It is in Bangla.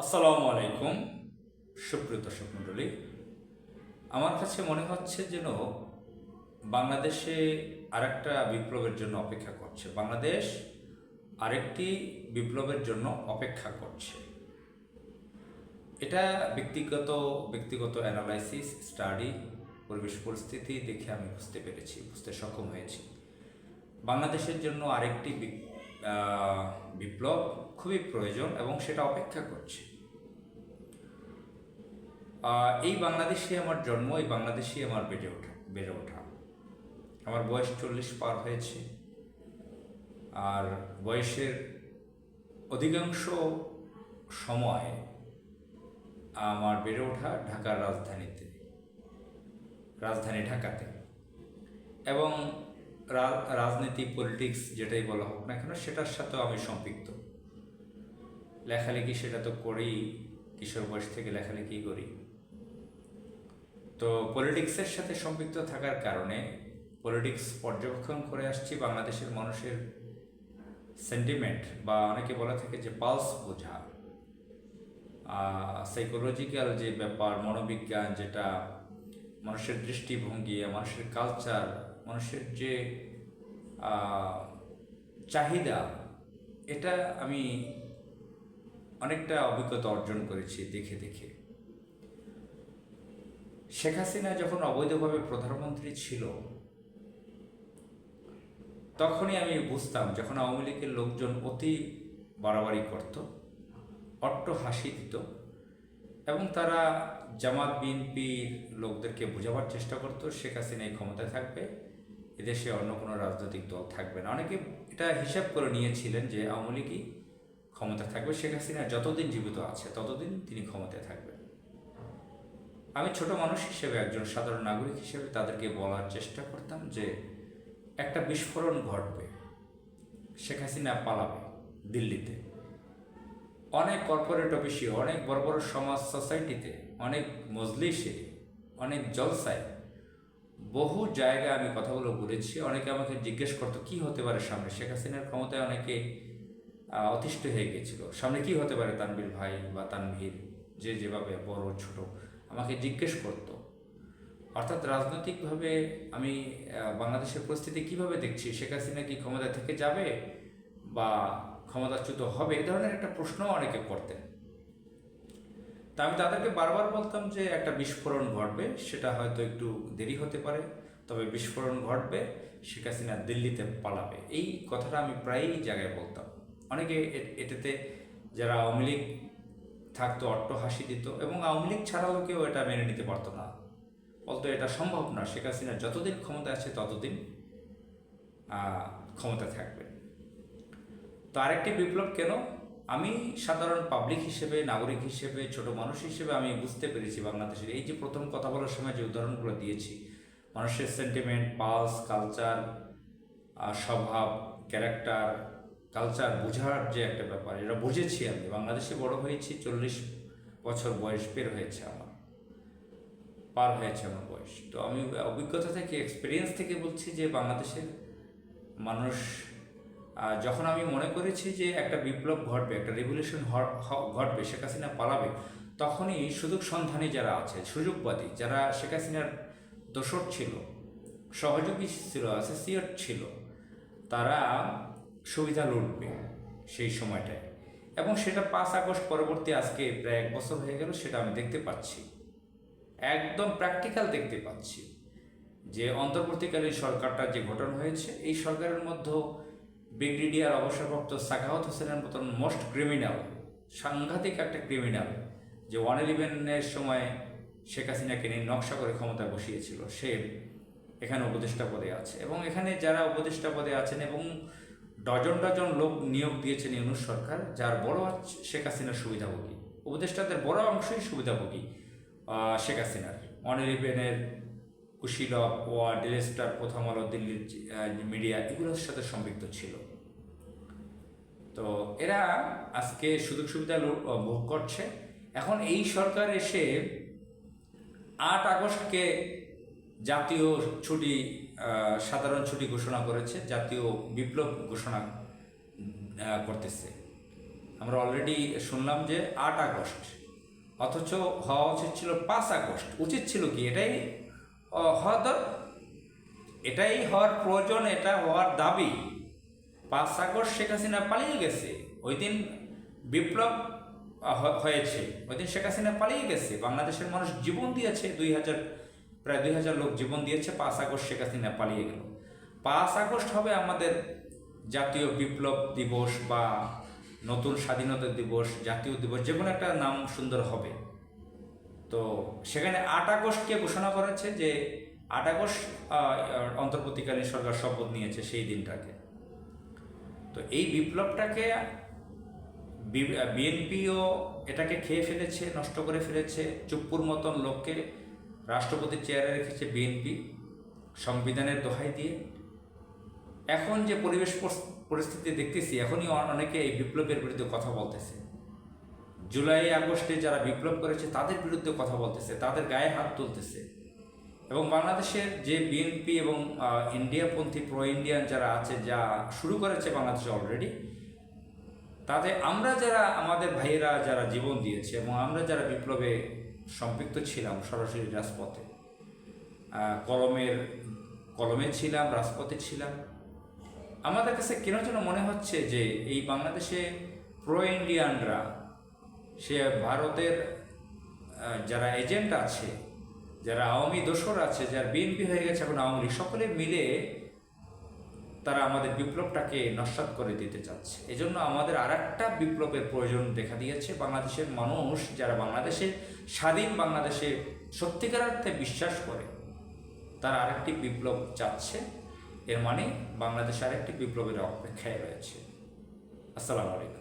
আসসালামু আলাইকুম, সুপ্রিয় দর্শক মণ্ডলী। আমার কাছে মনে হচ্ছে যেন বাংলাদেশে আরেকটা বিপ্লবের জন্য অপেক্ষা করছে। বাংলাদেশ আরেকটি বিপ্লবের জন্য অপেক্ষা করছে। এটা ব্যক্তিগত ব্যক্তিগত অ্যানালাইসিস স্টাডি পরিবেশ পরিস্থিতি দেখে আমি বুঝতে পেরেছি, বুঝতে সক্ষম হয়েছি। বাংলাদেশের জন্য আরেকটি বিপ্লব খুবই প্রয়োজন এবং সেটা অপেক্ষা করছে। এই বাংলাদেশে আমার জন্ম, এই বাংলাদেশেই আমার বেড়ে ওঠা বেড়ে ওঠা। আমার বয়স চল্লিশ পার হয়েছে। আর বয়সের অধিকাংশ সময় আমার বেড়ে ওঠা ঢাকার রাজধানীতে, রাজধানী ঢাকাতে। এবং রাজনীতি পলিটিক্স যেটাই বলা হোক না কেন, সেটার সাথেও আমি সম্পৃক্ত। লেখালেখি সেটা তো করেই কিশোর বয়স থেকে লেখালেখি করি। তো পলিটিক্সের সাথে সম্পৃক্ত থাকার কারণে পলিটিক্স পর্যবেক্ষণ করে আসছি বাংলাদেশের মানুষের সেন্টিমেন্ট বা অনেকে বলা থাকে যে পালস বোঝা। সাইকোলজিক্যাল যে ব্যাপার, মনোবিজ্ঞান যেটা, মানুষের দৃষ্টিভঙ্গি, মানুষের কালচার মানুষের যে চাহিদা, এটা আমি অনেকটা অভিজ্ঞতা অর্জন করেছি দেখে দেখে। শেখ হাসিনা যখন অবৈধভাবে প্রধানমন্ত্রী ছিল, তখনই আমি বুঝতাম যখন আওয়ামী লীগের লোকজন অতি বাড়াবাড়ি করত, অট্ট হাসি দিত এবং তারা জামাত, বিএনপির লোকদেরকে বোঝাবার চেষ্টা করতো, শেখ হাসিনা এই ক্ষমতায় থাকবে। এদেশে অন্য কোনো রাজনৈতিক দল থাকবে না। অনেকে এটা হিসাব করে নিয়েছিলেন যে আওয়ামী লীগই ক্ষমতা থাকবে। শেখ হাসিনা যতদিন জীবিত আছে, ততদিন তিনি ক্ষমতায় থাকবেন। আমি ছোট মানুষ হিসেবে, একজন সাধারণ নাগরিক হিসেবে তাদেরকে বলার চেষ্টা করতাম যে একটা বিস্ফোরণ ঘটবে, শেখ হাসিনা পালাবে দিল্লিতে। অনেক কর্পোরেট অফিসে অনেক বড় বড় সমাজ সোসাইটিতে অনেক মজলিসে, অনেক জলসায় বহু জায়গায় আমি কথাগুলো বলেছি। অনেকে আমাকে জিজ্ঞেস করতো, কি হতে পারে সামনে? শেখ হাসিনার ক্ষমতায় অনেকে অতিষ্ঠ হয়ে গিয়েছিল। সামনে কি হতে পারে তানভীর ভাই বা তানভীর? যে যেভাবে বড়, ছোট আমাকে জিজ্ঞেস করতো। অর্থাৎ রাজনৈতিকভাবে আমি বাংলাদেশের পরিস্থিতি কীভাবে দেখছি? শেখ হাসিনা কি ক্ষমতা থেকে যাবে বা ক্ষমতাচ্যুত হবে? এ ধরনের একটা প্রশ্ন অনেকে করতেন। তা আমি তাদেরকে বারবার বলতাম যে একটা বিস্ফোরণ ঘটবে, সেটা হয়তো একটু দেরি হতে পারে, তবে বিস্ফোরণ ঘটবে, শেখ হাসিনা দিল্লিতে পালাবে। এই কথাটা আমি প্রায়ই জায়গায় বলতাম। অনেকে এটাতে যারা আওয়ামী লীগ থাকতো, অট্ট হাসি দিত, এবং আওয়ামী লীগ ছাড়াও কেউ এটা মেনে নিতে পারতো না। বলতো, এটা সম্ভব না, শেখ হাসিনা যতদিন ক্ষমতা আছে, ততদিন ক্ষমতা থাকবে। তো আরেকটি বিপ্লব কেন? আমি সাধারণ পাবলিক হিসেবে, নাগরিক হিসেবে, ছোট মানুষ হিসেবে আমি বুঝতে পেরেছি বাংলাদেশের এই যে প্রথম কথা বলার সময় যে উদাহরণগুলো দিয়েছি, মানুষের সেন্টিমেন্ট পালস কালচার স্বভাব ক্যারেক্টার কালচার বোঝার যে একটা ব্যাপার, এটা বুঝেছি আমি। বাংলাদেশে বড় হয়েছি, চল্লিশ বছর বয়স বের হয়েছে আমার, পার হয়েছে আমার বয়স। তো আমি অভিজ্ঞতা থেকে এক্সপিরিয়েন্স থেকে বলছি যে বাংলাদেশের মানুষ যখন আমি মনে করেছি যে একটা বিপ্লব ঘটবে, একটা রেভলিউশন ঘটবে, শেখ হাসিনা পালাবে, তখনই সুযোগ সন্ধানী যারা আছে, সুযোগবাদী, যারা শেখ হাসিনার দোসর ছিল, সহযোগী ছিল অ্যাসোসিয়েট ছিল, তারা সুবিধা লুটবে সেই সময়টায়। এবং সেটা পাঁচ আগস্ট পরবর্তী আজকে প্রায় এক বছর হয়ে গেল, সেটা আমি দেখতে পাচ্ছি। একদম প্র্যাকটিক্যাল দেখতে পাচ্ছি যে অন্তর্বর্তীকালীন সরকারটা যে গঠন হয়েছে, এই সরকারের মধ্যে ব্রিগেডিয়ার অবসরপ্রাপ্ত সাখাওয়াত হোসেনের মতন মোস্ট ক্রিমিনাল সাংঘাতিক একটা ক্রিমিনাল যে ওয়ান ইলেভেনের সময় শেখ হাসিনাকে নিয়ে নকশা করে ক্ষমতায় বসিয়েছিল, সে এখানে উপদেষ্টা পদে আছে। এবং এখানে যারা উপদেষ্টা পদে আছেন এবং ডজন ডজন লোক নিয়োগ দিয়েছেন ইউনুস সরকার, যার বড় শেখ হাসিনার সুবিধাভোগী। উপদেষ্টাদের বড় অংশই সুবিধাভোগী শেখ হাসিনার। ওয়ান ইলেভেনের কুশীলভ ওয়া ডেলেস্টার প্রথম আলো, দিল্লির মিডিয়া, এগুলোর সাথে সম্পৃক্ত ছিল। তো এরা আজকে সুযোগ সুবিধা ভোগ করছে। এখন এই সরকার এসে আট আগস্টকে জাতীয় ছুটি সাধারণ ছুটি ঘোষণা করেছে, জাতীয় বিপ্লব ঘোষণা করতেছে। আমরা অলরেডি শুনলাম যে আট আগস্ট, অথচ হওয়া উচিত ছিল পাঁচ আগস্ট। উচিত ছিল কি? এটাই হওয়া এটাই হওয়ার প্রয়োজন, এটা হওয়ার দাবি। পাঁচ আগস্ট শেখ হাসিনা পালিয়ে গেছে। ওই দিন বিপ্লব হয়েছে। ওই দিন শেখ হাসিনা পালিয়ে গেছে। বাংলাদেশের মানুষ জীবন দিয়েছে। দুই হাজার, প্রায় দুই হাজার লোক জীবন দিয়েছে। পাঁচ আগস্ট শেখ হাসিনা পালিয়ে গেল। পাঁচ আগস্ট হবে আমাদের জাতীয় বিপ্লব দিবস বা নতুন স্বাধীনতা দিবস, জাতীয় দিবস, যে কোনো একটা নাম সুন্দর হবে। তো সেখানে আট আগস্টকে ঘোষণা করেছে যে আট আগস্ট আহ, অন্তর্বর্তীকালীন সরকার শপথ নিয়েছে সেই দিনটাকে। তো এই বিপ্লবটাকে বিএনপিও এটাকে খেয়ে ফেলেছে নষ্ট করে ফেলেছে চুপ্পুর মতন লোককে রাষ্ট্রপতির চেয়ারে রেখেছে বিএনপি সংবিধানের দোহাই দিয়ে। এখন যে পরিবেশ পরিস্থিতি দেখতেছি এখনই অনেকে এই বিপ্লবের বিরুদ্ধে কথা বলতেছে। জুলাই, আগস্টে যারা বিপ্লব করেছে, তাদের বিরুদ্ধে কথা বলতেছে, তাদের গায়ে হাত তুলতেছে। এবং বাংলাদেশের যে বিএনপি এবং ইন্ডিয়াপন্থী প্রো ইন্ডিয়ান যারা আছে, যা শুরু করেছে বাংলাদেশে অলরেডি তাতে আমরা যারা, আমাদের ভাইয়েরা যারা জীবন দিয়েছে এবং আমরা যারা বিপ্লবে সম্পৃক্ত ছিলাম সরাসরি রাজপথে কলমের, কলমে ছিলাম, রাজপথে ছিলাম, আমাদের কাছে কেন যেন মনে হচ্ছে যে এই বাংলাদেশে প্রো ইন্ডিয়ানরা সে ভারতের যারা এজেন্ট আছে, যারা আওয়ামী দোসর আছে, যারা বিএনপি হয়ে গেছে, এখন আওয়ামী লীগ, সকলে মিলে তারা আমাদের বিপ্লবটাকে নস্বাত করে দিতে চাচ্ছে। এজন্য আমাদের আর একটা বিপ্লবের প্রয়োজন দেখা দিয়েছে। বাংলাদেশের মানুষ যারা বাংলাদেশে, স্বাধীন বাংলাদেশে সত্যিকার অর্থে বিশ্বাস করে, তারা আরেকটি বিপ্লব চাচ্ছে। এর মানে বাংলাদেশ আরেকটি বিপ্লবের অপেক্ষায় রয়েছে। আসসালামু আলাইকুম।